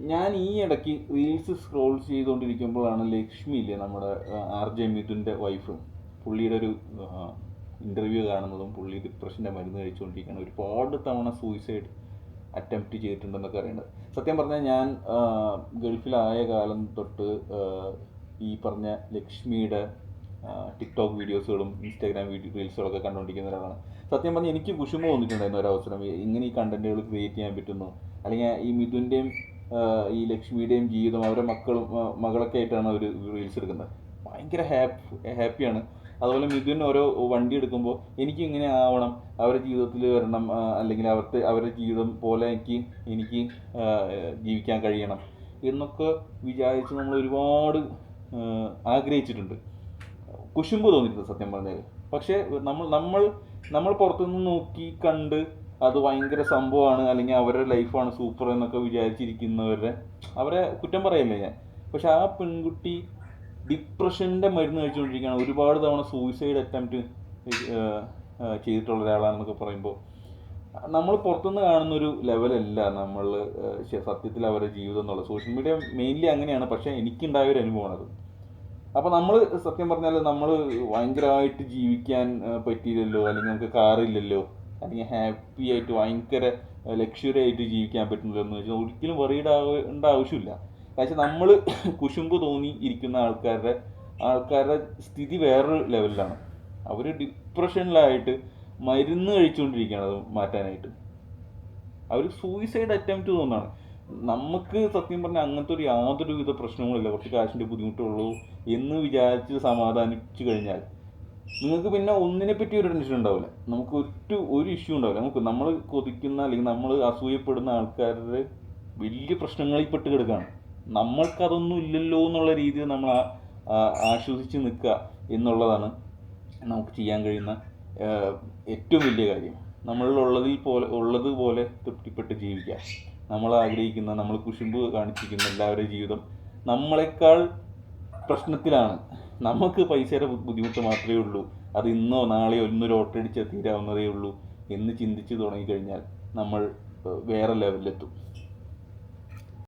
ഞാൻ ഈ ഇടയ്ക്ക് റീൽസ് സ്ക്രോൾ ചെയ്തുകൊണ്ടിരിക്കുമ്പോഴാണ് ലക്ഷ്മി ഇല്ലേ നമ്മുടെ ആർ ജെ മിഥുന്റെ വൈഫ് പുള്ളിയുടെ ഒരു ഇന്റർവ്യൂ കാണുന്നതും പുള്ളി ഡിപ്രഷന്റെ മരുന്ന് കഴിച്ചുകൊണ്ടിരിക്കുകയാണ്. ഒരുപാട് തവണ സൂയിസൈഡ് അറ്റംപ്റ്റ് ചെയ്തിട്ടുണ്ടെന്നൊക്കെ അറിയേണ്ടത് സത്യം പറഞ്ഞാൽ ഞാൻ ഗൾഫിലായ കാലം തൊട്ട് ഈ പറഞ്ഞ ലക്ഷ്മിയുടെ ടിക്ടോക്ക് വീഡിയോസുകളും ഇൻസ്റ്റാഗ്രാം വീഡിയോ റീൽസുകളൊക്കെ കണ്ടുകൊണ്ടിരിക്കുന്ന ഒരാളാണ്. സത്യം പറഞ്ഞാൽ എനിക്ക് വിഷമം തോന്നിയിട്ടുണ്ടായിരുന്നു ഒരവസരം. ഇങ്ങനെ ഈ കണ്ടന്റുകൾ ക്രിയേറ്റ് ചെയ്യാൻ പറ്റുന്നു. അല്ലെങ്കിൽ ഈ മിഥുന്റെയും ഈ ലക്ഷ്മിയുടെയും ജീവിതം അവരുടെ മക്കളും മകളൊക്കെ ആയിട്ടാണ് അവർ റീൽസ് എടുക്കുന്നത്. ഭയങ്കര ഹാപ്പി ഹാപ്പിയാണ് അതുപോലെ മിഥുൻ ഓരോ വണ്ടി എടുക്കുമ്പോൾ എനിക്ക് ഇങ്ങനെ ആവണം അവരുടെ ജീവിതത്തിൽ വരണം അല്ലെങ്കിൽ അവർക്ക് അവരുടെ ജീവിതം പോലെ എനിക്ക് എനിക്ക് ജീവിക്കാൻ കഴിയണം എന്നൊക്കെ വിചാരിച്ച് നമ്മൾ ഒരുപാട് ആഗ്രഹിച്ചിട്ടുണ്ട്. കുശുമ്പ് തോന്നിയിട്ടുണ്ട് സത്യം പറഞ്ഞാൽ പക്ഷേ നമ്മൾ നമ്മൾ നമ്മൾ പുറത്തുനിന്ന് നോക്കി കണ്ട് അത് ഭയങ്കര സംഭവമാണ്. അല്ലെങ്കിൽ അവരുടെ ലൈഫാണ് സൂപ്പർ എന്നൊക്കെ വിചാരിച്ചിരിക്കുന്നവരുടെ അവരെ കുറ്റം പറയല്ലേ ഞാൻ പക്ഷെ ആ പെൺകുട്ടി ഡിപ്രഷന്റെ മരുന്ന് കഴിച്ചുകൊണ്ടിരിക്കുകയാണ്. ഒരുപാട് തവണ സൂയിസൈഡ് അറ്റംപ്റ്റ് ചെയ്തിട്ടുള്ള ഒരാളാണെന്നൊക്കെ പറയുമ്പോൾ നമ്മൾ പുറത്തുനിന്ന് കാണുന്ന ഒരു ലെവലല്ല നമ്മൾ സത്യത്തിൽ അവരുടെ ജീവിതം എന്നുള്ളത്. സോഷ്യൽ മീഡിയ മെയിൻലി അങ്ങനെയാണ്. പക്ഷേ എനിക്കുണ്ടായ ഒരു അനുഭവമാണ് അത്. അപ്പോൾ നമ്മൾ സത്യം പറഞ്ഞാൽ നമ്മൾ ഭയങ്കരമായിട്ട് ജീവിക്കാൻ പറ്റിയില്ലല്ലോ. അല്ലെങ്കിൽ നമുക്ക് കാറില്ലല്ലോ അല്ലെങ്കിൽ ഹാപ്പി ആയിട്ട് ഭയങ്കര ലക്ഷറി ആയിട്ട് ജീവിക്കാൻ പറ്റുന്നില്ല എന്ന് വെച്ചാൽ ഒരിക്കലും വറീഡ് ആവേണ്ട ആവശ്യമില്ല. പക്ഷേ നമ്മൾ കുശുമ്പ് തോന്നി ഇരിക്കുന്ന ആൾക്കാരുടെ ആൾക്കാരുടെ സ്ഥിതി വേറൊരു ലെവലിലാണ് അവർ ഡിപ്രഷനിലായിട്ട് മരുന്ന് കഴിച്ചുകൊണ്ടിരിക്കുകയാണ് അത് മാറ്റാനായിട്ട്. അവർ സൂയിസൈഡ് അറ്റംപ്റ്റ് തോന്നാണ്. നമുക്ക് സത്യം പറഞ്ഞാൽ അങ്ങനത്തെ ഒരു യാതൊരു വിധ പ്രശ്നങ്ങളില്ല കുറച്ച് കാശിന്റെ ബുദ്ധിമുട്ടുള്ളൂ എന്ന് വിചാരിച്ച് സമാധാനിച്ചു കഴിഞ്ഞാൽ. നിങ്ങൾക്ക് പിന്നെ ഒന്നിനെ പറ്റി ഒരു ടെൻഷൻ ഉണ്ടാവില്ല. നമുക്ക് ഒരു ഒരു ഇഷ്യൂ ഉണ്ടാവില്ല. നമുക്ക് നമ്മൾ കൊതിക്കുന്ന അല്ലെങ്കിൽ നമ്മൾ അസൂയപ്പെടുന്ന ആൾക്കാരുടെ വലിയ പ്രശ്നങ്ങളിൽ പെട്ട് കിടക്കുകയാണ് നമ്മൾക്കതൊന്നും ഇല്ലല്ലോ എന്നുള്ള രീതിയിൽ നമ്മൾ ആശ്വസിച്ച് നിൽക്കുക എന്നുള്ളതാണ് നമുക്ക് ചെയ്യാൻ കഴിയുന്ന ഏറ്റവും വലിയ കാര്യം. നമ്മളിലുള്ളതിൽ പോലെ ഉള്ളതുപോലെ തൃപ്തിപ്പെട്ട് ജീവിക്കുക. നമ്മൾ ആഗ്രഹിക്കുന്ന നമ്മൾ കുശുമ്പ് കാണിച്ചിരിക്കുന്ന എല്ലാവരുടെയും ജീവിതം നമ്മളെക്കാൾ പ്രശ്നത്തിലാണ്. നമുക്ക് പൈസയുടെ ബുദ്ധിമുട്ട് മാത്രമേ ഉള്ളൂ. അത് ഇന്നോ നാളെയോ ഇന്നൊരു ഓട്ടടിച്ച് തീരാവുന്നതേ ഉള്ളൂ എന്ന് ചിന്തിച്ച് തുടങ്ങിക്കഴിഞ്ഞാൽ നമ്മൾ വേറെ ലെവലിലെത്തും